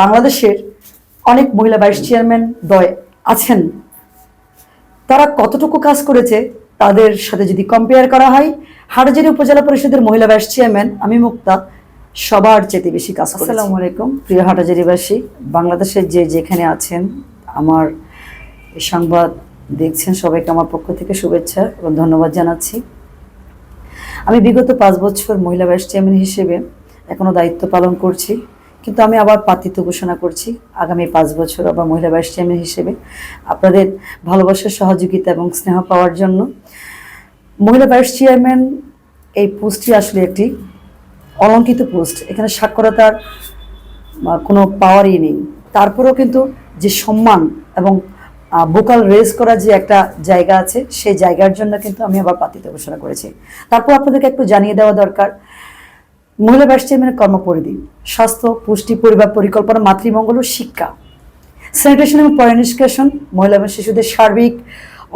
বাংলাদেশের অনেক মহিলা ভাইস চেয়ারম্যান দয় আছেন। তারা কতটুকু কাজ করেছে তাদের সাথে যদি কম্পেয়ার করা হয় হাটহাজারী উপজেলা পরিষদের মহিলা ভাইস চেয়ারম্যান আমি মুক্তা সবার চেয়ে বেশি কাজ করেছি। আসসালামু আলাইকুম। প্রিয় হাটহাজারিবাসী বাংলাদেশের যে যেখানে আছেন আমার সংবাদ দেখছেন সবাইকে আমার পক্ষ থেকে শুভেচ্ছা এবং ধন্যবাদ জানাচ্ছি। আমি বিগত পাঁচ বছর মহিলা ভাইস চেয়ারম্যান হিসেবে এখনও দায়িত্ব পালন করছি। কিন্তু আমি আবার পাতিত্ব ঘোষণা করছি আগামী পাঁচ বছর আবার মহিলা ভাইস চেয়ারম্যান হিসেবে। আপনাদের ভালোবাসার সহযোগিতা এবং স্নেহ পাওয়ার জন্য মহিলা ভাইস চেয়ারম্যান এই পোস্টটি আসলে একটি অলঙ্কিত পোস্ট। এখানে সাক্ষরতার কোনো পাওয়ারই নেই। তারপরেও কিন্তু যে সম্মান এবং বোকাল রেজ করা যে একটা জায়গা আছে, সেই জায়গার জন্য কিন্তু আমি আবার পাতিত ঘোষণা করেছি। তারপর আপনাদেরকে একটু জানিয়ে দেওয়া দরকার মহিলা ভাইস চেয়ারম্যানের কর্মপরিধি, স্বাস্থ্য, পুষ্টি, পরিবার পরিকল্পনা, মাতৃমঙ্গল ও শিক্ষা। স্যানিটেশন এবং পরিনিষ্কাশন মহিলা এবং শিশুদের সার্বিক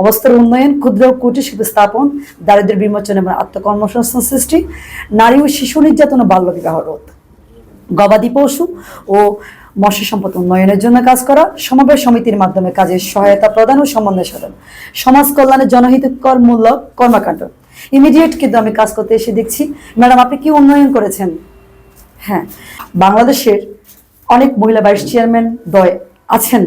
অবস্থার উন্নয়ন, ক্ষুদ্র ও কুটির শিল্প স্থাপন, দারিদ্র্য বিমোচন এবং আত্মকর্মসংস্থান সৃষ্টি, নারী ও শিশু নির্যাতন ও বাল্যবিবাহ রোধ গবাদি পশু ও মৎস্য সম্পদ উন্নয়নের জন্য কাজ করা, সমবায় সমিতির মাধ্যমে কাজের সহায়তা প্রদান ও সমন্বয় সাধন। সমাজ কল্যাণে জনহিতকর মূলক কর্মকাণ্ড। ইমিডিয়েট কিন্তু আমি কাজ করতে এসে দেখছি, ম্যাডাম আপনি কি উন্নয়ন করেছেন? হ্যাঁ বাংলাদেশের অনেক মহিলা ভাইস চেয়ারম্যান দয় আছেন।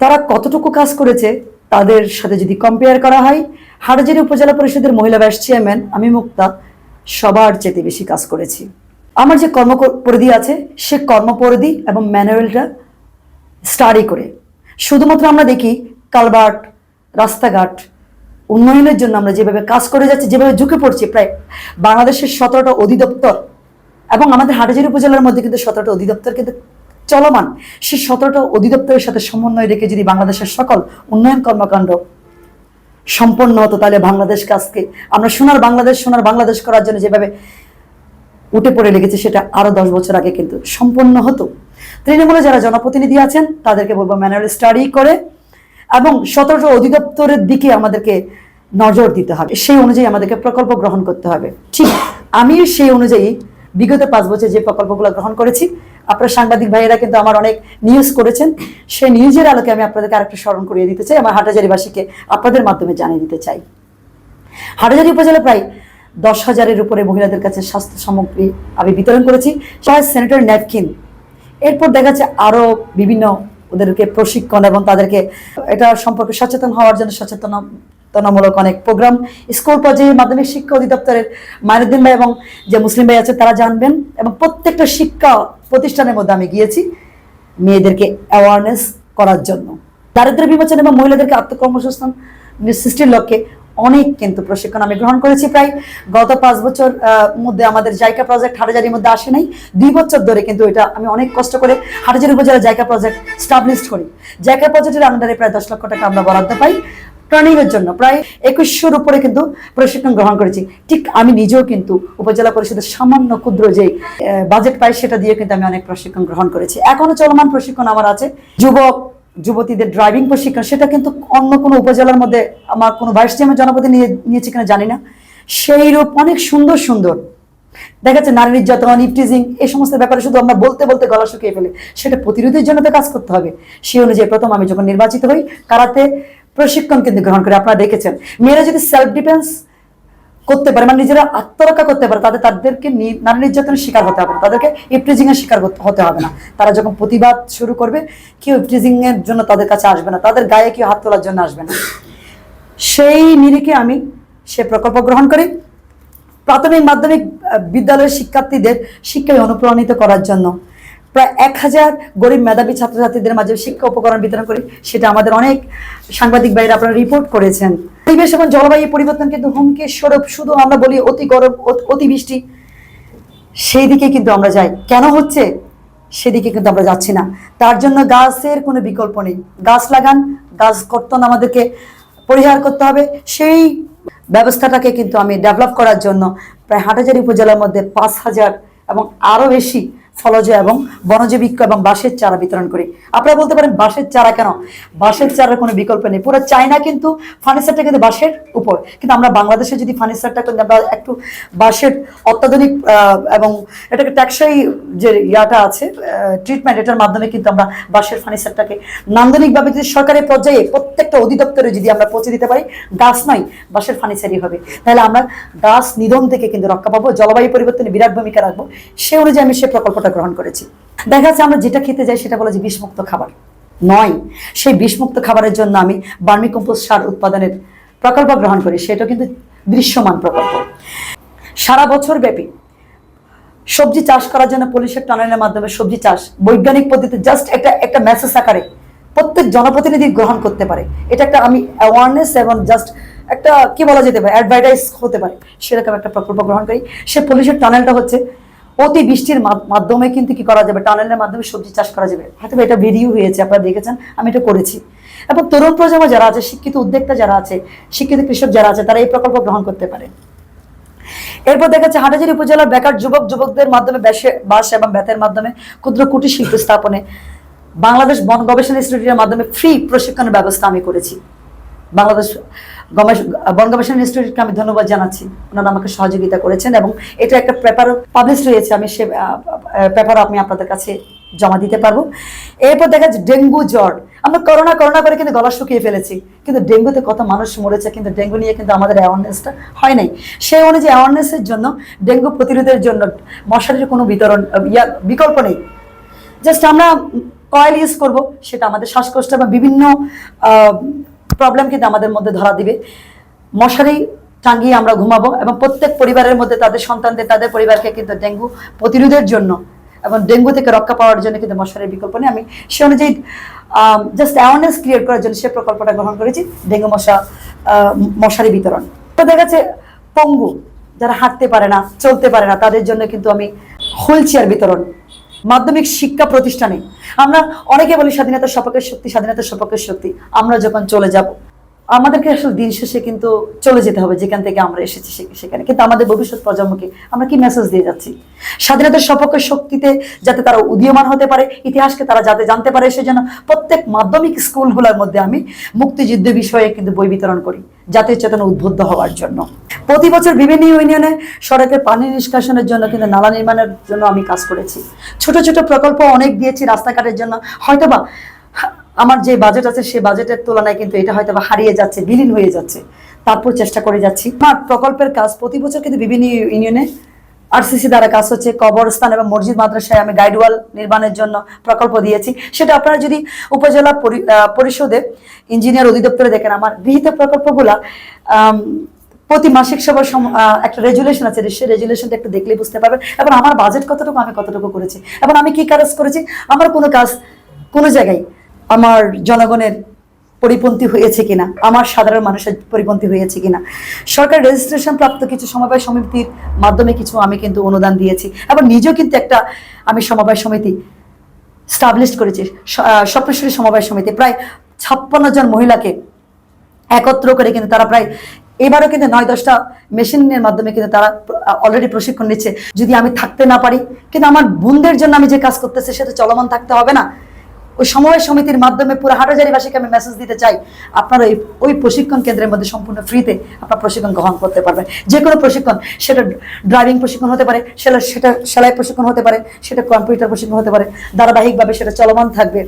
তারা কতটুকু কাজ করেছে তাদের সাথে যদি কম্পেয়ার করা হয়, হাটহাজারী উপজেলা পরিষদের মহিলা ভাইস চেয়ারম্যান আমি মুক্তা, সবার চেয়ে বেশি কাজ করেছি। আমার যে কর্মপরিধি আছে, সে কর্মপরিধি এবং ম্যানুয়ালটা স্টাডি করে। শুধুমাত্র আমরা দেখি, কালবার্ট, রাস্তাঘাট উন্নয়নের জন্য আমরা যেভাবে কাজ করে যাচ্ছি, যেভাবে ঝুঁকে পড়ছি, প্রায় বাংলাদেশের সতেরোটা অধিদপ্তর এবং আমাদের হাটহাজারী উপজেলার মধ্যে কিন্তু সতেরোটা অধিদপ্তর কিন্তু চলমান। সেই সতেরোটা অধিদপ্তরের সাথে সমন্বয় রেখে যদি বাংলাদেশের সকল উন্নয়ন কর্মকাণ্ড সম্পন্ন হতো, তাহলে বাংলাদেশকে আজকে আমরা সোনার বাংলাদেশ সোনার বাংলাদেশ করার জন্য যেভাবে উঠে পড়ে লেগেছে, সেটা আরও দশ বছর আগে কিন্তু সম্পন্ন হতো। তৃণমূলে যারা জনপ্রতিনিধি আছেন, তাদেরকে বলব ম্যানুয়াল স্টাডি করে এবং সতেরোটা অধিদপ্তরের দিকে আমাদেরকে নজর দিতে হবে। সেই অনুযায়ী আমাদেরকে প্রকল্প গ্রহণ করতে হবে। ঠিক আমি সেই অনুযায়ী বিগত পাঁচ বছর যে প্রকল্পগুলো গ্রহণ করেছি, আপনার সাংবাদিক ভাইয়েরা কিন্তু আমার অনেক নিউজ করেছেন। সেই নিউজের আলোকে আমি আপনাদেরকে আরেকটা স্মরণ করিয়ে দিতে চাই। আমার হাটাজারিবাসীকে আপনাদের মাধ্যমে জানিয়ে দিতে চাই। হাটাজারি উপজেলা প্রায় দশ হাজারের উপরে মহিলাদের কাছে স্বাস্থ্য সামগ্রী আমি বিতরণ করেছি। সবাই স্যানিটারি ন্যাপকিন। এরপর দেখা যাচ্ছে আরও বিভিন্ন ওদেরকে প্রশিক্ষণ এবং তাদেরকে এটা সম্পর্কে সচেতন হওয়ার জন্য সচেতনতামূলক অনেক প্রোগ্রাম। স্কুল পর্যায়ে মাধ্যমিক শিক্ষা অধিদপ্তরের মাইনুদ্দিন ভাই এবং যে মুসলিম ভাই আছে, তারা জানবেন এবং প্রত্যেকটা শিক্ষা প্রতিষ্ঠানের মধ্যে আমি গিয়েছি মেয়েদেরকে অ্যাওয়ারনেস করার জন্য। দারিদ্র বিমোচন এবং মহিলাদেরকে আত্মকর্মসংস্থান সৃষ্টির লক্ষ্যে অনেক কিন্তু প্রশিক্ষণ আমি গ্রহণ করেছি প্রায় গত পাঁচ বছর মধ্যে আমাদের জায়গা প্রজেক্ট হাটাজারির মধ্যে আসে নাই। দুই বছর ধরে কিন্তু এটা আমি অনেক কষ্ট করে হাটাজারি উপজেলা জায়গা প্রজেক্ট স্টাবলিশ করি। জায়গা প্রজেক্টের আন্ডারে প্রায় দশ লক্ষ টাকা আমরা বরাদ্দ পাই ট্রেনিংয়ের জন্য। প্রায় একুশশোর উপরে কিন্তু প্রশিক্ষণ গ্রহণ করেছি। ঠিক আমি নিজেও কিন্তু উপজেলা পরিষদের সামান্য ক্ষুদ্র যে বাজেট পাই সেটা দিয়ে কিন্তু আমি অনেক প্রশিক্ষণ গ্রহণ করেছি। এখনও চলমান প্রশিক্ষণ আমার আছে। যুবক যুবতীদের ড্রাইভিং প্রশিক্ষণ, সেটা কিন্তু অন্য কোনো উপজেলার মধ্যে আমার কোনো ভাইস চেয়ারম্যান জনপদে নিয়ে, নিয়েছে কিনা জানি না। সেই রূপ অনেক সুন্দর সুন্দর। দেখা যাচ্ছে নারী নির্যাতন ইপটিজিং এই সমস্ত ব্যাপারে শুধু আমরা বলতে বলতে গলা শুকিয়ে ফেলে। সেটা প্রতিরোধের জন্য তো কাজ করতে হবে। সেই অনুযায়ী প্রথম আমি যখন নির্বাচিত হই, কারাতে প্রশিক্ষণ কিন্তু গ্রহণ করে। আপনারা দেখেছেন। মেয়েরা যদি সেলফ ডিফেন্স করতে পারে মানে নিজেরা আত্মরক্ষা করতে পারে, তাদের, তাদেরকে নারী নির্যাতনের শিকার হতে হবে তাদেরকে ইপটিজিং এর শিকার হতে হবে না। তারা যখন প্রতিবাদ শুরু করবে, কেউ ইপটিজিং এর জন্য তাদের কাছে আসবে না। তাদের গায়ে কেউ হাত তোলার জন্য আসবে না। সেই নিরিখে আমি সে প্রকল্প গ্রহণ করি। প্রাথমিক মাধ্যমিক বিদ্যালয়ের শিক্ষার্থীদের শিক্ষায় অনুপ্রাণিত করার জন্য। প্রায় এক হাজার গরিব মেধাবী ছাত্রছাত্রীদের মাঝে শিক্ষা উপকরণ বিতরণ করি। সেটা আমাদের অনেক সাংবাদিক ভাইরা আপনারা রিপোর্ট করেছেন। পরিবেশ এবং জলবায়ু পরিবর্তন কিন্তু হুমকি স্বরূপ। শুধু আমরা বলি অতি গরম, অত- অতিবৃষ্টি সেই দিকে কিন্তু আমরা যাই। কেন হচ্ছে? সেদিকে কিন্তু আমরা যাচ্ছি না। তার জন্য গাছের কোনো বিকল্প নেই। গাছ লাগান, গাছ কর্তন আমাদেরকে পরিহার করতে হবে। সেই ব্যবস্থাটাকে কিন্তু আমি ডেভেলপ করার জন্য প্রায় হাটহাজারি উপজেলার মধ্যে পাঁচ হাজার এবং আরও বেশি ফলজ এবং বনজ বৃক্ষ এবং বাঁশের চারা বিতরণ করি। আপনারা বলতে পারেন, বাঁশের চারা কেন? বাঁশের চারার কোনো বিকল্প নেই। পুরো চায়না কিন্তু ফার্নিচারটা কিন্তু বাঁশের উপর। কিন্তু আমরা বাংলাদেশে যদি ফার্নিচারটা কিন্তু আমরা একটু বাঁশের অত্যাধুনিক এবং এটাকে ট্যাক্সাই যে ইয়াটা আছে ট্রিটমেন্ট এটার মাধ্যমে কিন্তু আমরা বাঁশের ফার্নিচারটাকে নান্দনিকভাবে যদি সরকারের পর্যায়ে প্রত্যেকটা অধিদপ্তরে যদি আমরা পৌঁছে দিতে পারি গাছ নয়, বাঁশের ফার্নিচারই হবে। তাহলে আমরা গাছ নিধন থেকে কিন্তু রক্ষা পাবো, জলবায়ু পরিবর্তনে বিরাট ভূমিকা রাখব। সে অনুযায়ী আমি সে প্রকল্পটা গ্রহণ করেছি। দেখা যাচ্ছে আমরা যেটা খেতে যাই সেটা বলে যে বিষমুক্ত খাবার। নয়, সেই বিষমুক্ত খাবারের জন্য আমি বার্মি কম্পোস্ট সার উৎপাদনের প্রকল্প গ্রহণ করি সেটা কিন্তু দৃশ্যমান প্রকল্প। সারা বছর ব্যাপী সবজি চাষ করার জন্য পুলিশের টানেলের মাধ্যমে সবজি চাষ। বৈজ্ঞানিক পদ্ধতিতে জাস্ট একটা একটা মেসেজ আকারে প্রত্যেক জনপ্রতিনিধি গ্রহণ করতে পারে। এটা একটা আমি অ্যাওয়ারনেস এবং জাস্ট একটা, কি বলা যেতে পারে অ্যাডভার্টাইজ হতে পারে। সেরকম একটা প্রকল্প গ্রহণ করি। সে পুলিশের টানেলটা হচ্ছে অতি বৃষ্টির মাধ্যমে কিন্তু কি করা যাবে? টানেলের মাধ্যমে সবজি চাষ করা যাবে। হয়তো এটা ভিডিও হয়েছে, আপনারা দেখেছেন, আমি এটা করেছি। এবং তরুণ প্রজন্ম যারা আছে, শিক্ষিত উদ্যোক্তা যারা আছে, শিক্ষিত কৃষক যারা আছে, তারা এই প্রকল্প গ্রহণ করতে পারে। এরপর দেখা যাচ্ছে হাটাজারি উপজেলার বেকার যুবক, যুবকদের মাধ্যমে বাস এবং বেতের মাধ্যমে ক্ষুদ্র কুটির শিল্প স্থাপনে বাংলাদেশ বন গবেষণা ইনস্টিটিউটের মাধ্যমে ফ্রি প্রশিক্ষণের ব্যবস্থা আমি করেছি। বাংলাদেশ বন গবেষণা ইনস্টিটিউটকে আমি ধন্যবাদ জানাচ্ছি। ওনারা আমাকে সহযোগিতা করেছেন এবং এটা একটা পেপার পাবলিশ রয়েছে আমি সে পেপার আমি আপনাদের কাছে জমা দিতে পারব। এরপর দেখা যাচ্ছে ডেঙ্গু জ্বর। আমরা করোনা করোনা করে কিন্তু গলা শুকিয়ে ফেলেছি। কিন্তু ডেঙ্গুতে কত মানুষ মরেছে, কিন্তু ডেঙ্গু নিয়ে কিন্তু আমাদের অ্যাওয়ারনেসটা হয় নাই। সেই অনুযায়ী অ্যাওয়ারনেসের জন্য ডেঙ্গু প্রতিরোধের জন্য মশারির কোনো বিতরণ বিকল্প নেই। জাস্ট আমরা কয়েল ইউজ করব, সেটা আমাদের শ্বাসকষ্ট বা বিভিন্ন প্রবলেম কিন্তু আমাদের মধ্যে ধরা দিবে। মশারি টাঙ্গিয়ে আমরা ঘুমাবো এবং প্রত্যেক পরিবারের মধ্যে তাদের সন্তানদের, তাদের পরিবারকে কিন্তু ডেঙ্গু প্রতিরোধের জন্য এবং ডেঙ্গু থেকে রক্ষা পাওয়ার জন্য কিন্তু মশারির বিকল্প নেই। আমি সে অনুযায়ী জাস্ট অ্যাওয়ারনেস ক্রিয়েট করার জন্য সে প্রকল্পটা গ্রহণ করেছি, ডেঙ্গু মশা মশারি বিতরণ। তো দেখা যাচ্ছে পঙ্গু, যারা হাঁটতে পারে না, চলতে পারে না, তাদের জন্য কিন্তু আমি হুইল চেয়ার বিতরণ, মাধ্যমিক শিক্ষা প্রতিষ্ঠানে। আমরা অনেকে বলি স্বাধীনতার সপক্ষের শক্তি, স্বাধীনতার সপক্ষের শক্তি। আমরা যখন চলে যাব আমাদেরকে আসলে দিন শেষে কিন্তু চলে যেতে হবে, যেখান থেকে আমরা এসেছি সেখানে। কিন্তু আমাদের ভবিষ্যৎ প্রজন্মকে আমরা কি মেসেজ দিয়ে যাচ্ছি? স্বাধীনতার সপক্ষের শক্তিতে যাতে তারা উদীয়মান হতে পারে, ইতিহাসকে তারা যাতে জানতে পারে, সেজন্য প্রত্যেক মাধ্যমিক স্কুলগুলোর মধ্যে আমি মুক্তিযুদ্ধ বিষয়ে কিন্তু বই বিতরণ করি জাতীয় চেতনা উদ্বুদ্ধ হওয়ার জন্য। প্রতি বছর বিভিন্ন ইউনিয়নে সড়কের পানি নিষ্কাশনের জন্য কিন্তু নালা নির্মাণের জন্য আমি কাজ করেছি। ছোট ছোট প্রকল্প অনেক দিয়েছি রাস্তাঘাটের জন্য। হয়তোবা আমার যে বাজেট আছে, সে বাজেটের তুলনায় কিন্তু এটা হয়তো বা হারিয়ে যাচ্ছে, বিলীন হয়ে যাচ্ছে। তারপর চেষ্টা করে যাচ্ছি। আমার প্রকল্পের কাজ প্রতি বছর কিন্তু বিভিন্ন ইউনিয়নে আরসিসি দ্বারা কাজ হচ্ছে, কবরস্থান এবং মসজিদ মাদ্রাসায় আমি গাইডওয়াল নির্মাণের জন্য প্রকল্প দিয়েছি। সেটা আপনারা যদি উপজেলা পরি- পরিষদে ইঞ্জিনিয়ার অধিদপ্তরে দেখেন, আমার গৃহীত প্রকল্পগুলা প্রতি মাসিক সবার একটা রেজুলেশন আছে সেই রেজুলেশনটা একটু দেখলেই বুঝতে পারবেন। এবং আমার বাজেট কতটুকু, আমি কতটুকু করেছি? এবং আমি কি কাজ করেছি? আমার কোনো কাজ কোনো জায়গায় আমার জনগণের পরিপন্থী হয়েছে কিনা, আমার সাধারণ মানুষের পরিপন্থী হয়েছে কিনা। সরকার রেজিস্ট্রেশন প্রাপ্ত কিছু সমবায় সমিতির মাধ্যমে কিছু আমি কিন্তু অনুদান দিয়েছি এবং নিজেও কিন্তু একটা আমি সমবায় সমিতি স্টাবলিশ করেছি। স- সমবায় সমিতি। প্রায় ছাপ্পান্ন জন মহিলাকে একত্র করে কিন্তু তারা প্রায় এবারও কিন্তু নয় দশটা মেশিনের মাধ্যমে কিন্তু তারা অলরেডি প্রশিক্ষণ নিচ্ছে। যদি আমি থাকতে না পারি, কিন্তু আমার বোনদের জন্য আমি যে কাজ করতেছি, সেটা চলমান থাকতে হবে না। ওই সমবায় সমিতির মাধ্যমে পুরো হাটাজারিবাসীকে আমি মেসেজ দিতে চাই, আপনারা ওই ওই প্রশিক্ষণ কেন্দ্রের মধ্যে সম্পূর্ণ ফ্রিতে আপনার প্রশিক্ষণ গ্রহণ করতে পারবেন। যে কোনো প্রশিক্ষণ, সেটা ড্রাইভিং প্রশিক্ষণ হতে পারে, সেটা সেটা সেলাই প্রশিক্ষণ হতে পারে, সেটা কম্পিউটার প্রশিক্ষণ হতে পারে, ধারাবাহিকভাবে সেটা চলমান থাকবে।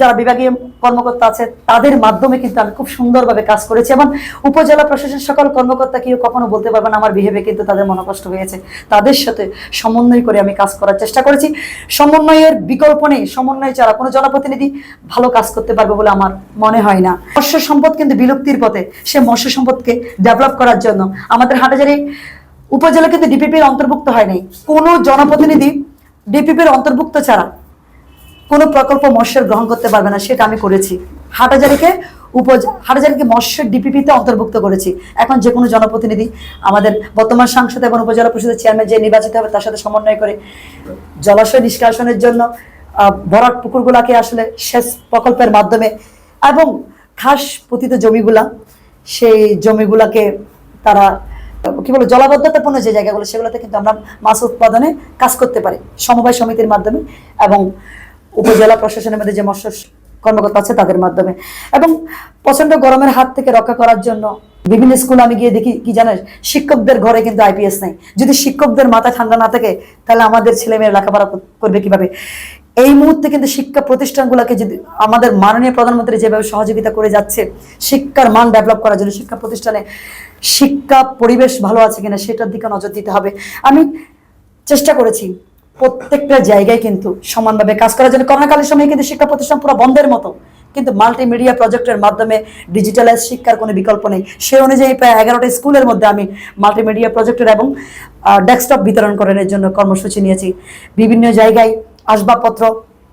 যারা বিভাগীয় কর্মকর্তা আছে, তাদের মাধ্যমে কিন্তু আমি খুব সুন্দরভাবে কাজ করেছি এবং উপজেলা প্রশাসন সকল কর্মকর্তা কেউ কখনো বলতে পারবেন আমার বিহেভে কিন্তু তাদের মনোকষ্ট হয়েছে। তাদের সাথে সমন্বয় করে আমি কাজ করার চেষ্টা করেছি। সমন্বয়ের বিকল্প নেই। সমন্বয় ছাড়া কোনো জনপ্রতিনিধি ভালো কাজ করতে পারবে বলে আমার মনে হয় না। মৎস্য সম্পদ কিন্তু বিলুপ্তির পথে। সে মৎস্য সম্পদকে ডেভেলপ করার জন্য আমাদের হাটাজারি উপজেলা কিন্তু ডিপিপির অন্তর্ভুক্ত হয় নাই। কোনো জনপ্রতিনিধি ডিপিপির অন্তর্ভুক্ত ছাড়া কোনো প্রকল্প মৎস্যের গ্রহণ করতে পারবে না, সেটা আমি করেছি। হাটাজারিকে উপজ হাটাজারিকে মৎস্যের ডিপিপিতে অন্তর্ভুক্ত করেছি। এখন যে কোনো জনপ্রতিনিধি, আমাদের বর্তমান সাংসদ এবং উপজেলা পরিষদের চেয়ারম্যান যে নির্বাচিত হবে, তার সাথে সমন্বয় করে জলাশয় নিষ্কাশনের জন্য ভরাট পুকুরগুলাকে আসলে সেচ প্রকল্পের মাধ্যমে এবং ঘাস পতিত জমিগুলা, সেই জমিগুলাকে তারা, কি বলে, জলাবদ্ধতাপূর্ণ যে জায়গাগুলো, সেগুলোতে কিন্তু আমরা মাছ উৎপাদনে কাজ করতে পারি, সমবায় সমিতির মাধ্যমে এবং উপজেলা প্রশাসনের মধ্যে যে মৎস্য কর্মকর্তা আছে তাদের মাধ্যমে। এবং প্রচণ্ড গরমের হাত থেকে রক্ষা করার জন্য বিভিন্ন স্কুলে আমি গিয়ে দেখি, কি জানেন? শিক্ষকদের ঘরে কিন্তু আইপিএস নাই। যদি শিক্ষকদের মাথা ঠান্ডা না থাকে, তাহলে আমাদের ছেলে মেয়ের লেখাপড়া করবে কীভাবে? এই মুহূর্তে কিন্তু শিক্ষা প্রতিষ্ঠানগুলোকে যদি আমাদের মাননীয় প্রধানমন্ত্রী যেভাবে সহযোগিতা করে যাচ্ছে, শিক্ষার মান ডেভেলপ করার জন্য শিক্ষা প্রতিষ্ঠানে শিক্ষা পরিবেশ ভালো আছে কিনা, সেটার দিকে নজর দিতে হবে। আমি চেষ্টা করেছি প্রত্যেকটা জায়গায় কিন্তু সমানভাবে কাজ করার জন্য করোনাকালীন সময় কিন্তু শিক্ষা প্রতিষ্ঠান পুরো বন্ধের মতো। কিন্তু মাল্টিমিডিয়া প্রজেক্টের মাধ্যমে ডিজিটালাইজ শিক্ষার কোনো বিকল্প নেই। সে অনুযায়ী প্রায় এগারোটা স্কুলের মধ্যে আমি মাল্টিমিডিয়া প্রজেক্টের এবং ডেস্কটপ বিতরণ করার জন্য কর্মসূচি নিয়েছি। বিভিন্ন জায়গায় আসবাবপত্র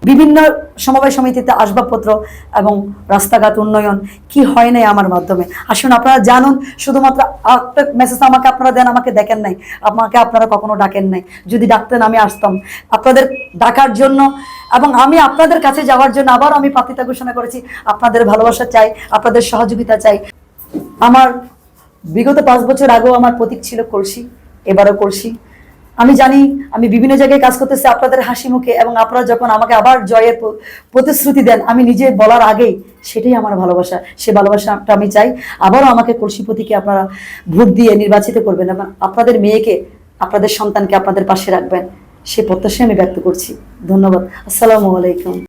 বিভিন্ন সমবায় সমিতিতে আসবাবপত্র এবং রাস্তাঘাট উন্নয়ন কি হয় নাই আমার মাধ্যমে? আসুন, আপনারা জানুন, শুধুমাত্র মেসেজ আমাকে আপনারা দেন, আমাকে দেখেন নাই। আমাকে আপনারা কখনো ডাকেন নাই। যদি ডাকতেন, আমি আসতাম। আপনাদের ডাকার জন্য এবং আমি আপনাদের কাছে যাওয়ার জন্য আবার আমি পাতিতা ঘোষণা করেছি। আপনাদের ভালোবাসা চাই, আপনাদের সহযোগিতা চাই। আমার বিগত পাঁচ বছর আগেও আমার প্রতীক ছিল কলসি, এবারও কলসি। আমি জানি, আমি বিভিন্ন জায়গায় কাজ করতেছি, আপনাদের হাসি মুখে, এবং আপনারা যখন আমাকে আবার জয়ের প্রতিশ্রুতি দেন, আমি নিজে বলার আগেই সেটাই আমার ভালোবাসা। সে ভালোবাসাটা আমি চাই। আবারও আমাকে কলসিপতিকে আপনারা ভোট দিয়ে নির্বাচিত করবেন এবং আপনাদের মেয়েকে, আপনাদের সন্তানকে আপনাদের পাশে রাখবেন। সে প্রত্যাশাই আমি ব্যক্ত করছি। ধন্যবাদ। আসসালামু আলাইকুম।